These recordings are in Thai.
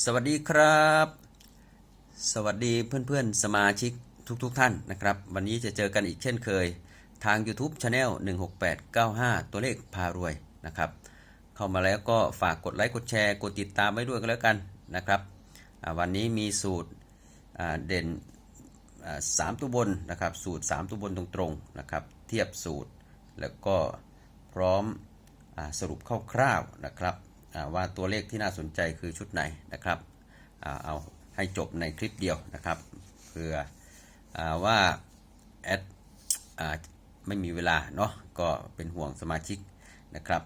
สวัสดีครับ สวัสดีเพื่อนๆ สมาชิกทุกๆทท่านนะครับ วันนี้จะเจอกันอีกเช่นเคย ทาง YouTube Channel 16895 ตัวเลขพารวยนะครับ เข้ามาแล้วก็ฝากกดไลค์กดแชร์กดติดตามไว้ด้วยกันแล้วกันนะครับ วันนี้มีสูตรเด่นสามตัวบนนะครับสูตร 3 ตัวบนตรงๆนะครับเทียบสูตรแล้วก็พร้อมอสรุปคร่าวๆนะครับ ว่าตัวเลขที่น่าสนใจคือชุดไหนนะครับเอาให้จบในคลิปเดียวนะครับเพื่ออว่าแอดอไม่มีเวลาเนาะก็เป็นห่วงสมาชิกนะครับ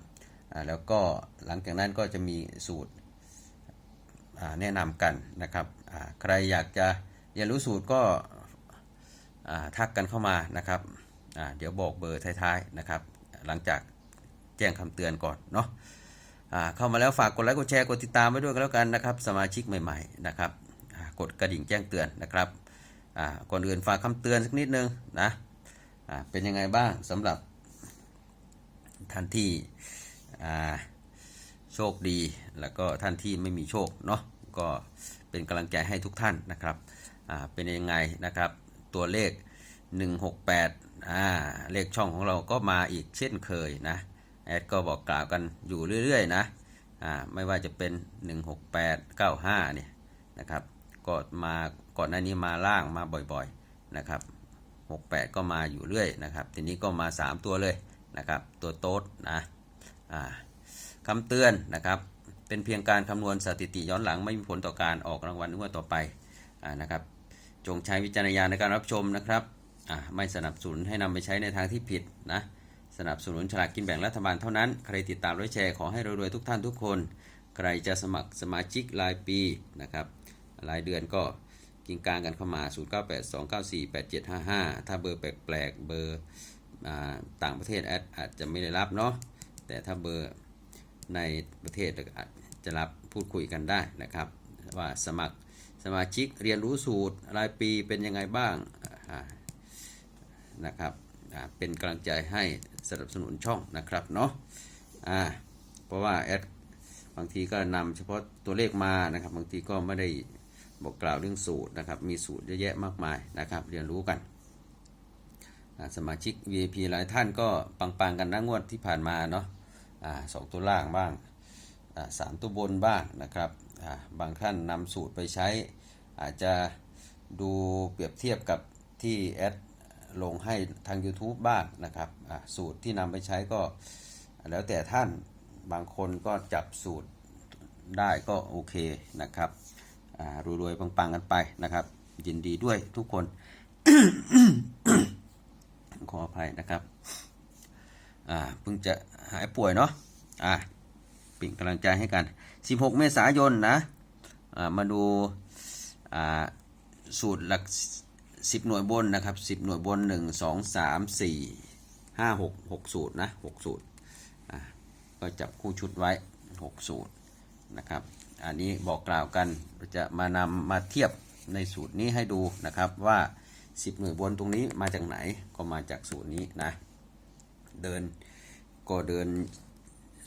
แล้วก็หลังจากนั้นก็จะมีสูตรแนะนำกันนะครับใครอยากจะเรียนรู้สูตรก็ทักกันเข้ามานะครับเดี๋ยวบอกเบอร์ท้ายๆนะครับ หลังจากแจ้งคำเตือนก่อนเนาะ เข้ามาแล้วฝากกดไลค์กดแชร์กดติดตามไว้ด้วยกันแล้วกันนะครับ สมาชิกใหม่ๆนะครับกดกระดิ่งแจ้งเตือนนะครับก่อนอื่นฝากคำเตือนสักนิดนึงนะเป็นยังไงบ้างสำหรับท่านที่โชคดีแล้วก็ท่านที่ไม่มีโชคเนาะก็เป็นกำลังใจให้ทุกท่านนะครับเป็นยังไงนะครับตัวเลข 168อ่าเลขช่องของเราก็มาอีกเช่นเคยนะ แอดก็บอกกล่าวกันอยู่เรื่อยๆนะอ่าไม่ว่าจะเป็น 168 95เนี่ยนะครับก็มาก่อนหน้านี้มาล่างมาบ่อยๆนะครับ68 ก็มาอยู่เรื่อยนะครับทีนี้ก็มา 3 ตัวเลยนะครับตัวโต๊ดนะอ่าคำเตือนนะครับเป็นเพียงการคำนวณสถิติย้อนหลังไม่มีผลต่อการออกรางวัลงวดต่อไปอ่านะครับจงใช้วิจารณญาณในการรับชมนะครับอ่าไม่สนับสนุนให้นำไปใช้ในทางที่ผิดนะ สนับสนุนฉลากกินแบ่งรัฐบาลเท่านั้น ใครติดตามและแชร์ขอให้รวยๆทุกท่านทุกคน ใครจะสมัครสมาชิกรายปีนะครับรายเดือนก็กินกลางกันเข้ามา 0982948755 ถ้าเบอร์แปลกๆ เบอร์ต่างประเทศแอดอาจจะไม่ได้รับเนาะ แต่ถ้าเบอร์ในประเทศอาจจะรับพูดคุยกันได้นะครับ ว่าสมัครสมาชิกเรียนรู้สูตรรายปีเป็นยังไงบ้างนะครับ เป็นกำลังใจให้สนับสนุนช่องนะครับเนาะอ่าเพราะว่าแอดบางทีก็นำเฉพาะตัวเลขมานะครับ บางทีก็ไม่ได้บอกกล่าวเรื่องสูตรนะครับ มีสูตรเยอะแยะมากมายนะครับ เรียนรู้กัน สมาชิก VIP หลายท่านก็ปังๆกันนะงวดที่ผ่านมาเนาะอ่าสองตัวล่างบ้างสามตัวบนบ้างนะครับ บางท่านนำสูตรไปใช้ อาจจะดูเปรียบเทียบกับที่แอด ลงให้ทาง YouTube บ้างนะครับสูตรที่นำไปใช้ก็แล้วแต่ท่านบางคนก็จับสูตรได้ก็โอเคนะครับรวยๆปังๆกันไปนะครับ ยินดีด้วยทุกคน ขออภัยนะครับเพิ่งจะหายป่วยเนาะอ่าเป็นกำลังใจให้กัน 16 เมษายนนะมาดูสูตรหลัก 10หน่วยบนนะครับ10หน่วยบน1 2 3 4 5 6 6สูตรนะ6สูตรก็จับคู่ชุดไว้6สูตรนะครับ อันนี้บอกกล่าวกันจะมานำมาเทียบในสูตรนี้ให้ดูนะครับว่า10หน่วยบนตรงนี้มาจากไหนก็มาจากสูตรนี้นะเดินก็เดิน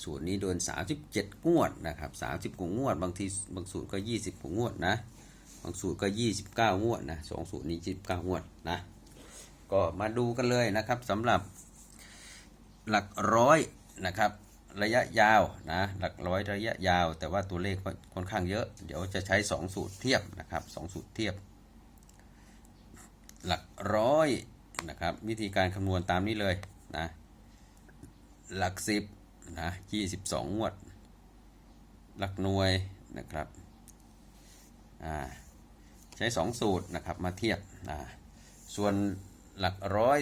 สูตรนี้เดิน 37 งวดนะครับ 30กว่างวด บางทีบางสูตรก็ 20กว่างวดนะ บางสูตรก็ 29 งวดนะสองสูตรนี้ 29 งวดนะ ก็มาดูกันเลยนะครับสำหรับหลักร้อยนะครับระยะยาวนะหลักร้อยระยะยาว แต่ว่าตัวเลขค่อนข้างเยอะ เดี๋ยวจะใช้ 2 สูตรเทียบนะครับสองสูตรเทียบ หลักร้อยนะครับวิธีการคำนวณตามนี้เลยนะหลักสิบนะยี่สิบสองงวด หลักหน่วยนะครับอ่า ใช้สองสูตรนะครับมาเทียบนะส่วนหลักร้อย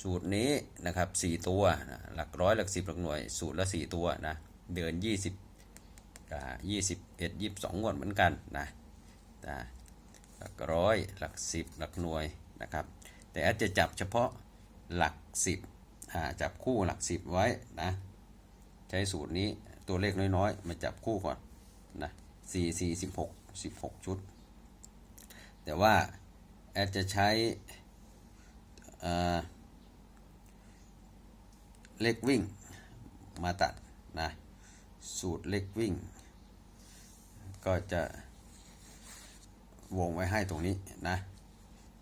สูตรนี้นะครับสี่ตัวนะหลักร้อยหลักสิบหลักหน่วยสูตรละสี่ตัวนะเดือนยี่สิบอ่ายี่สิบเอ็ดยี่สิบสองวดเหมือนกันนะนะหลักร้อยหลักสิบหลักหน่วยนะครับแต่อาจจะจับเฉพาะหลักสิบจับคู่หลักสิบไว้นะใช้สูตรนี้ตัวเลขน้อยๆ มาจับคู่ก่อนนะสี่สี่สิบหก สิบหกชุด แต่ว่าแอดจะใช้เลขวิ่งมาตัดนะสูตรเลขวิ่ง ก็จะวงไว้ให้ตรงนี้นะ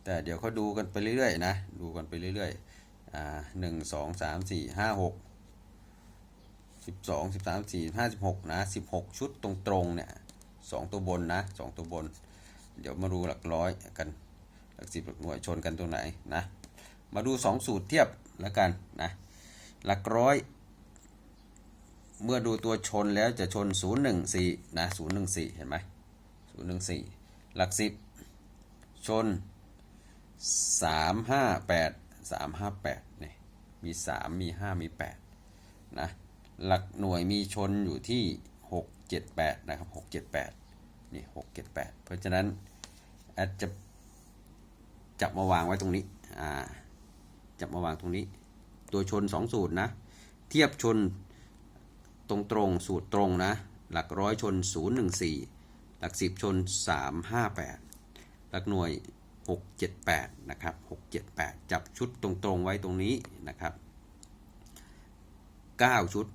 แต่เดี๋ยวเขาดูกันไปเรื่อยๆนะดูกันไปเรื่อยๆหนึ่งสองสามสี่ห้าหกสิบสองสิบสามสี่ห้าสิบหกนะสิบหกชุดตรงๆเนี่ย สองตัวบนนะสองตัวบน เดี๋ยวมาดูหลักร้อยกัน หลักสิบหลักหน่วยชนกันตรงไหนนะ มาดูสองสูตรเทียบแล้วกันนะ หลักร้อย เมื่อดูตัวชนแล้วจะชน 014 นะ014 เห็นไหม014 หลักสิบชน 358 358นี่มี 3 มี 5 มี 8 นะ หลักหน่วยมีชนอยู่ที่ 678 นะครับ 678 นี่ 678 เพราะฉะนั้นแอดจะจับมาวางไว้ตรงนี้ อ่า จับมาวางตรงนี้ ตัวชน 2 สูตรนะ เทียบชนตรงตรงสูตรตรงนะ หลักร้อยชน 014 หลักสิบชน 358 หลักหน่วย 678 นะครับ 678 จับชุดตรงตรงๆไว้ตรงนี้นะครับ 9 ชุด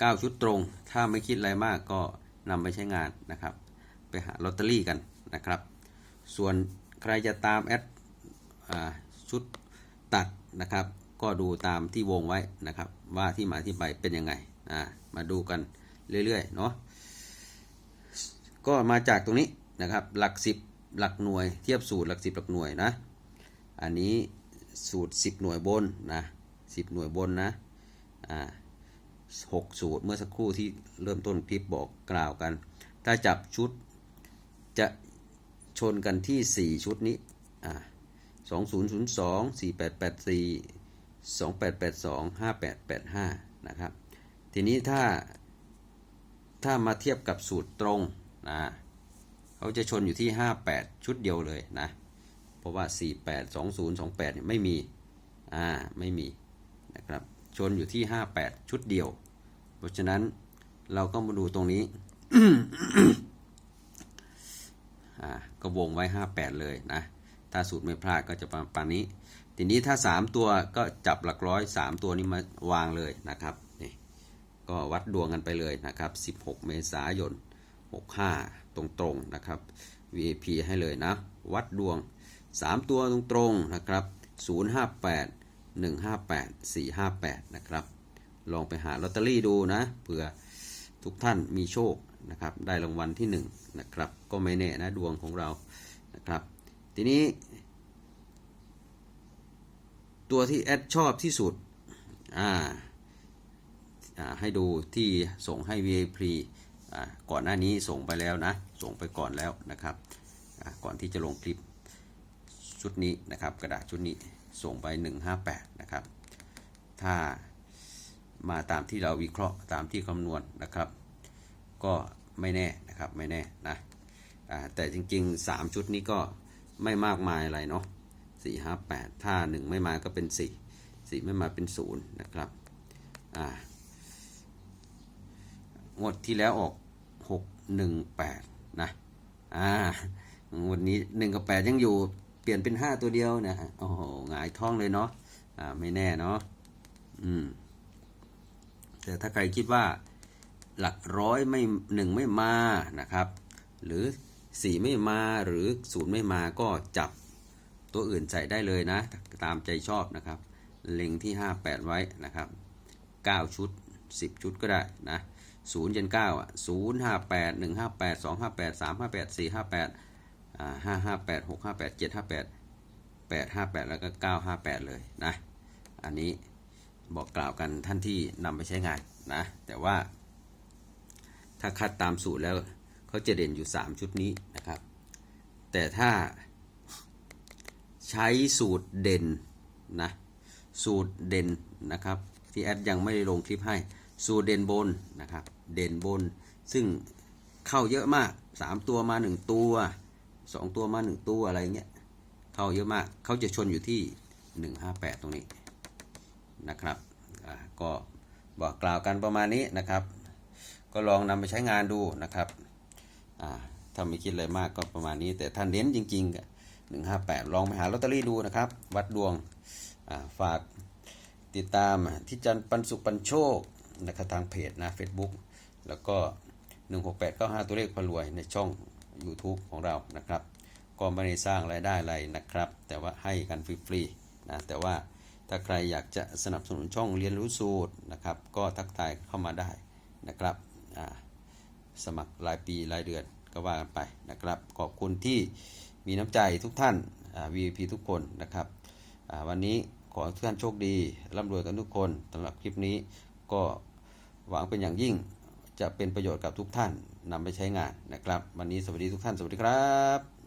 9 ชุดตรง ถ้าไม่คิดอะไรมากก็นำไปใช้งานนะครับ ไปหาลอตเตอรี่กันนะครับ ส่วนใครจะตามแอดอชุดตัดนะครับ ก็ดูตามที่วงไว้นะครับ ว่าที่มาที่ไปเป็นยังไงมาดูกันเรื่อยๆเนาะก็มาจากตรงนี้นะครับ หลักสิบหลักหน่วย เทียบสูตรหลักสิบหลักหน่วยนะ อันนี้สูตร 10 หน่วยบนนะ10 หน่วยบนนะอ่า หกสูตร เมื่อสักครู่ที่เริ่มต้นคลิปบอกกล่าวกัน ถ้าจับชุดจะชนกันที่ 4 ชุดนี้อ่า2002 4884 2882 5885 นะครับ ทีนี้ถ้าถ้ามาเทียบกับสูตรตรงนะเขาจะชนอยู่ที่ 58 ชุดเดียวเลยนะ เพราะว่า 48 20 28เนี่ยไม่มี อ่า ไม่มีนะครับ ชนอยู่ที่ 58 ชุดเดียว เพราะฉะนั้นเราก็มาดูตรงนี้อ่าก็วงไว้ 58 เลยนะ ถ้าสูตรไม่พลาดก็จะประมาณนี้ ทีนี้ถ้า 3 ตัวก็จับหลักร้อย 3 ตัวนี้มาวางเลยนะครับนี่ก็วัดดวงกันไปเลยนะครับ 16 เมษายน 65 ตรงๆนะครับ VAP ให้เลยนะ วัดดวง 3 ตัวตรงๆนะครับ 058 158 458 นะครับ ลองไปหาลอตเตอรี่ดูนะเผื่อทุกท่านมีโชคนะครับ ได้รางวัลที่1นนะครับ ก็ไม่แน่นะดวงของเรานะครับ ทีนี้ ตัวที่แอดชอบที่สุดอ่าให้ดูที่ส่งให้ VIP อ่าก่อนหน้านี้ส่งไปแล้วนะ ส่งไปก่อนแล้วนะครับ ก่อนที่จะลงคลิปชุดนี้นะครับ กระดาษชุดนี้ส่งไป 158 นะครับ ถ้า มาตามที่เราวิเคราะห์ตามที่คำนวณนะครับ ก็ไม่แน่นะครับไม่แน่นะแต่จริง ๆ 3 ชุดนี้ก็ไม่มากมายอะไรเนาะ4 5 8ถ้า 1 ไม่มาก็เป็น 4 4 ไม่มาเป็น 0 นะครับงวดที่แล้วออก 618 นะอ่างวดนี้ 1 กับ 8 ยังอยู่เปลี่ยนเป็น 5 ตัวเดียวนะโอ้โหหงายท้องเลยเนาะอ่าไม่แน่เนาะอืม แต่ถ้าใครคิดว่าหลักร้อยไม่หนึ่งไม่มานะครับ หรือ 4 ไม่มาหรือศูนย์ไม่มาก็จับตัวอื่นใส่ได้เลยนะ ตามใจชอบนะครับ เล็งที่ 58 ไว้นะครับ 9 ชุด 10 ชุดก็ได้นะศูนย์เจ็ดเก้าอะศูนย์ห้าแปดหนึ่งห้าแปดสองห้าแปดสามห้าแปดสี่ห้าแปดอ่าห้าห้าแปดหกห้าแปดเจ็ดห้าแปดแปดห้าแปดแล้วก็เก้าห้าแปดเลยนะ อันนี้ บอกกล่าวกันท่านที่นำไปใช้งานนะ แต่ว่า ถ้าคัดตามสูตรแล้วเขาจะเด่นอยู่ 3 ชุดนี้นะครับ แต่ถ้าใช้สูตรเด่นนะสูตรเด่นนะครับ ที่แอดยังไม่ได้ลงคลิปให้ สูตรเด่นบนนะครับ เด่นบน ซึ่งเข้าเยอะมาก 3 ตัวมา 1 ตัว 2 ตัวมา 1 ตัวอะไรเงี้ยเข้าเยอะมากเขาจะชนอยู่ที่ 158 ตรงนี้ นะครับก็บอกกล่าวกันประมาณนี้นะครับ ก็ลองนำไปใช้งานดูนะครับถ้าไม่คิดอะไรมากก็ประมาณนี้ แต่ถ้านเน้นจริงๆหนึ่งห้าแปดลองไปหาลอตเตอรี่ดูนะครับ วัดดวงฝากติดตามที่จันปันสุขปันโชคนะครับทางเพจนะ Facebook แล้วก็ 16895 ตัวเลขพรวยในช่อง YouTube ของเรานะครับ ก็ไม่ได้สร้างรายได้อะไรนะครับ แต่ว่าให้กันฟรีๆนะแต่ว่า ถ้าใครอยากจะสนับสนุนช่องเรียนรู้สูตรนะครับ ก็ทักทายเข้ามาได้นะครับ สมัครรายปีรายเดือนก็ว่ากันไปนะครับ ขอบคุณที่มีน้ำใจทุกท่านอ่า VIP ทุกคนนะครับ วันนี้ขอทุกท่านโชคดีร่ำรวยกันทุกคนสำหรับคลิปนี้ก็หวังเป็นอย่างยิ่งจะเป็นประโยชน์กับทุกท่านนำไปใช้งานนะครับ วันนี้สวัสดีทุกท่าน สวัสดีครับ